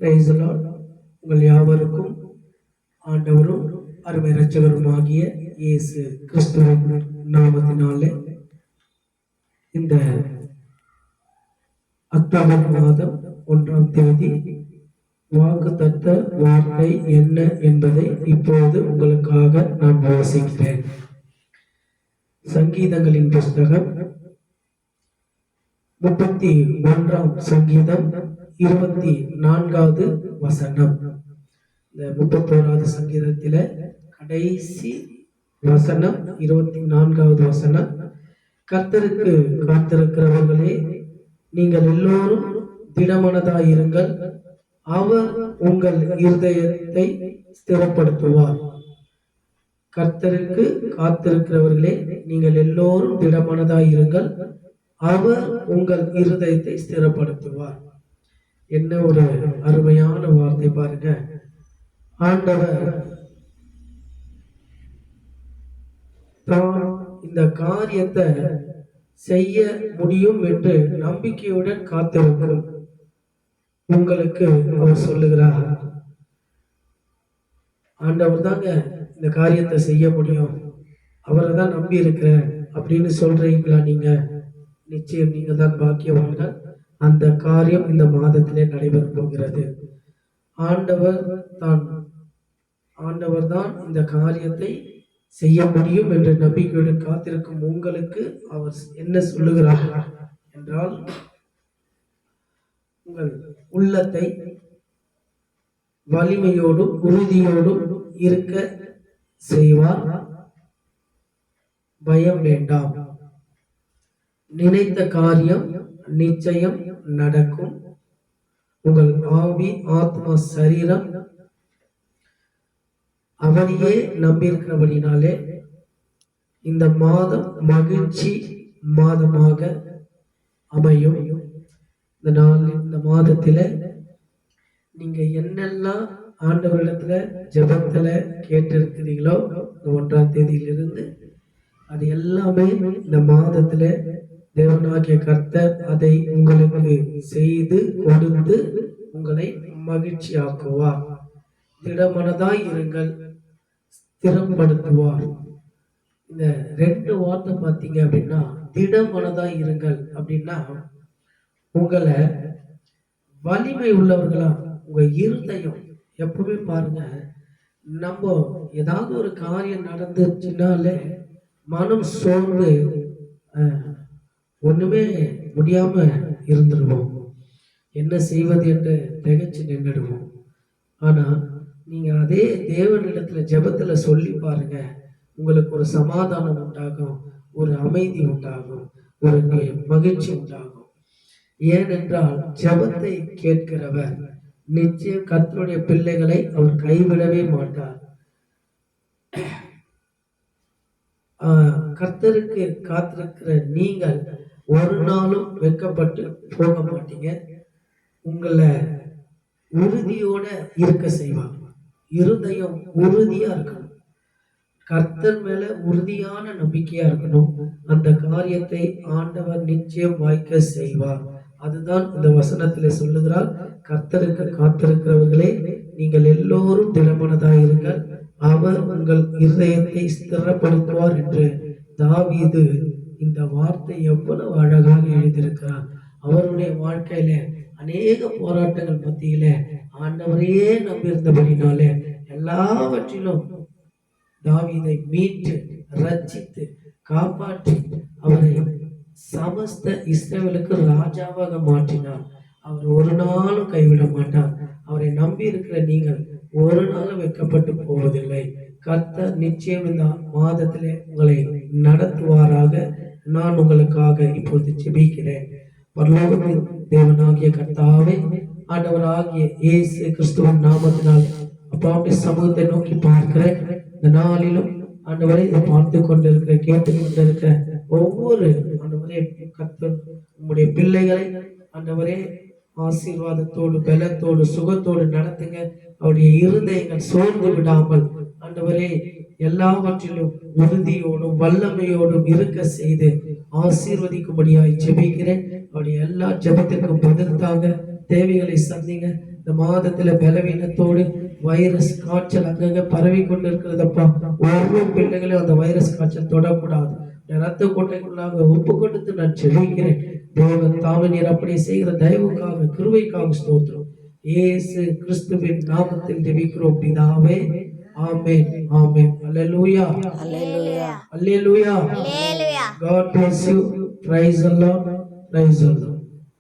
உங்கள் யாவருக்கும் ஆண்டவரும் அருமை இரட்சகருமாகிய இயேசு கிறிஸ்துவின் நாமத்தினாலே இந்த அக்டோபர் மாதம் ஒன்றாம் தேதி வாக்கு தத்த வார்த்தை என்ன என்பதை இப்போது உங்களுக்காக நான் வாசிக்கிறேன். சங்கீதங்களின் புஸ்தகம் முப்பத்தி ஒன்றாம் சங்கீதம் இருபத்தி நான்காவது வசனம். இந்த முப்பத்தோராவது சங்கீதத்தில கடைசி வசனம் இருபத்தி நான்காவது வசனம். கர்த்தருக்கு காத்திருக்கிறவர்களே நீங்கள் எல்லோரும் திடமனதாயிருங்கள். அவர் உங்கள் இருதயத்தை ஸ்திரப்படுத்துவார். கர்த்தருக்கு காத்திருக்கிறவர்களே நீங்கள் எல்லோரும் திடமனதாயிருங்கள். அவர் உங்கள் இருதயத்தை ஸ்திரப்படுத்துவார். என்ன ஒரு அருமையான வார்த்தை பாருங்க. ஆண்டவர் தான் இந்த காரியத்தை செய்ய முடியும் என்று நம்பிக்கையுடன் காத்திருக்கிறோம் உங்களுக்கு அவர் சொல்லுகிறார். ஆண்டவர் தாங்க இந்த காரியத்தை செய்ய முடியும். அவரை தான் நம்பி இருக்கிறேன் அப்படின்னு சொல்றீங்களா நீங்க? நிச்சயம் நீங்க தான் பாக்கியவான்கள். அந்த காரியம் இந்த மாதத்திலே நடைபெறப் போகிறது. ஆண்டவர் தான் ஆண்டவர் தான் இந்த காரியத்தை செய்ய முடியும் என்ற நம்பிக்கையுடன் காத்திருக்கும் உங்களுக்கு அவர் என்ன சொல்லுகிறார் என்றால் உங்கள் உள்ளத்தை வலிமையோடும் உறுதியோடும் இருக்க செய்வார். பயம் வேண்டாம். நினைத்த காரியம் நிச்சயம் நடக்கும். உங்கள் ஆவி ஆத்மா சரீரம் அவரையே நம்பியிருக்கிறபடினாலே இந்த மாதம் மகிழ்ச்சி மாதமாக அமையும். இந்த நாள் இந்த மாதத்துல நீங்க என்னெல்லாம் ஆண்டவரிடத்துல ஜபத்துல கேட்டிருக்கிறீங்களோ இந்த ஒன்றாம் தேதியிலிருந்து அது எல்லாமே இந்த மாதத்துல தேவனாகிய கர்த்தர் அதை உங்களுக்கு செய்து கொடுத்து உங்களை மகிழ்ச்சியாக்குவார். திடமனதாய் இருங்கள் ஸ்திரப்படுத்துவார். இந்த ரெண்டு வார்த்தை பார்த்தீங்க அப்படின்னா திடமனதாய் இருங்கள் அப்படின்னா உங்களை வலிமை உள்ளவர்களா உங்க இருதயம் எப்பவுமே பாருங்க நம்ம ஏதாவது ஒரு காரியம் நடந்துச்சுனாலே மனம் சோர்ந்து ஒன்றுமே முடியாமல் இருந்துடுவோம் என்ன செய்வது என்று திகைச்சு நின்றுடுவோம் ஆனால் நீங்கள் அதே தேவனிடத்துல ஜபத்தில் சொல்லி பாருங்க. உங்களுக்கு ஒரு சமாதானம் உண்டாகும் ஒரு அமைதி உண்டாகும் ஒரு மகிழ்ச்சி உண்டாகும். ஏனென்றால் ஜெபத்தை கேட்கிறவர் நிச்சயம் கர்த்தருடைய பிள்ளைகளை அவர் கைவிடவே மாட்டார். கர்த்தருக்கு காத்திருக்கிற நீங்கள் ஒரு நாளும் வெட்கப்பட்டு போக மாட்டீங்க. உங்களை உறுதியோட இருக்க செய்வாங்க. இருதயம் உறுதியா இருக்கணும். கர்த்தர் மேல உறுதியான நம்பிக்கையா இருக்கணும். அந்த காரியத்தை ஆண்டவர் நிச்சயம் வாய்க்க செய்வார். அதுதான் இந்த வசனத்துல சொல்லுகிறார். கர்த்தருக்கு காத்திருக்கிறவர்களே நீங்கள் எல்லோரும் திடமனதாயிருங்கள் அவர் உங்கள் இருதயத்தை ஸ்திரப்படுத்துவார் என்று தாவீது இந்த வார்த்தை எவ்வளவு அழகாக எழுதியிருக்கிறார் அவருடைய வாழ்க்கையில அநேக போராட்டங்கள் மத்தியில ஆண்டவரையே நம்பியிருந்தபடினாலே எல்லாவற்றிலும் தாவிதை மீட்டு ரச்சித்து காப்பாற்றி அவரை சமஸ்த இஸ்ரவேலுக்கு ராஜாவாக மாற்றினார். அவர் ஒரு நாளும் கைவிட மாட்டார். அவரை நம்பி இருக்கிற நீங்கள் ஒரு நாளும் வெட்கப்பட்டு போவதில்லை. கர்த்தர் நிச்சயம் இந்த மாதத்திலே உங்களை நடத்துவாராக. நான் உங்களுக்காக இப்பொழுது ஜெபிக்கிறேன். பரலோகத்தின் தேவனாகிய கர்த்தாவே ஆண்டவராகிய இயேசு கிறிஸ்துவன் நாமத்தினால் அப்பாவுடைய சமூகத்தை நோக்கி பார்க்கிறேன் இந்த நாளிலும் ஆண்டவரை இதை பார்த்து கொண்டிருக்கிற கேட்டு கொண்டிருக்கிற ஒவ்வொரு ஆண்டவரே கர்த்தர் உங்களுடைய பிள்ளைகளை ஆண்டவரே ஆசீர்வாதத்தோடு பலத்தோடு சுகத்தோடு நடத்துங்க. அவருடைய இருதயங்கள் சோர்ந்து விடாமல் ஆண்டவரே எல்லாவற்றிலும் உறுதியோடும் வல்லமையோடும் இருக்க செய்து ஆசீர்வதிக்கும்படியாய் ஜெபிக்கிறேன். அவருடைய எல்லா ஜெபத்திற்கும் பதில் தேவைகளை சந்திங்க. இந்த மாதத்துல பலவீனத்தோடு வைரஸ் காய்ச்சல் அங்கங்க பரவி கொண்டு இருக்கிறதப்பா ஒவ்வொரு பிள்ளைகளையும் அந்த வைரஸ் காய்ச்சல் தொடக்கூடாது ரத்த கொட்டைக்குள்ளாக ஒப்பு கொடுத்து நான் செழிக்கிறேன் தேவன் தாமே அப்படி செய்கிற தயவுக்காக கிருவைக்காக ஸ்தோத்திரம். இயேசு கிறிஸ்துவின் நாமத்தில் ஜெபிக்கிறோம். பிதாவே Amen. Amen. Hallelujah. Hallelujah. Hallelujah. Hallelujah. God bless you. Praise the Lord. Praise the Lord.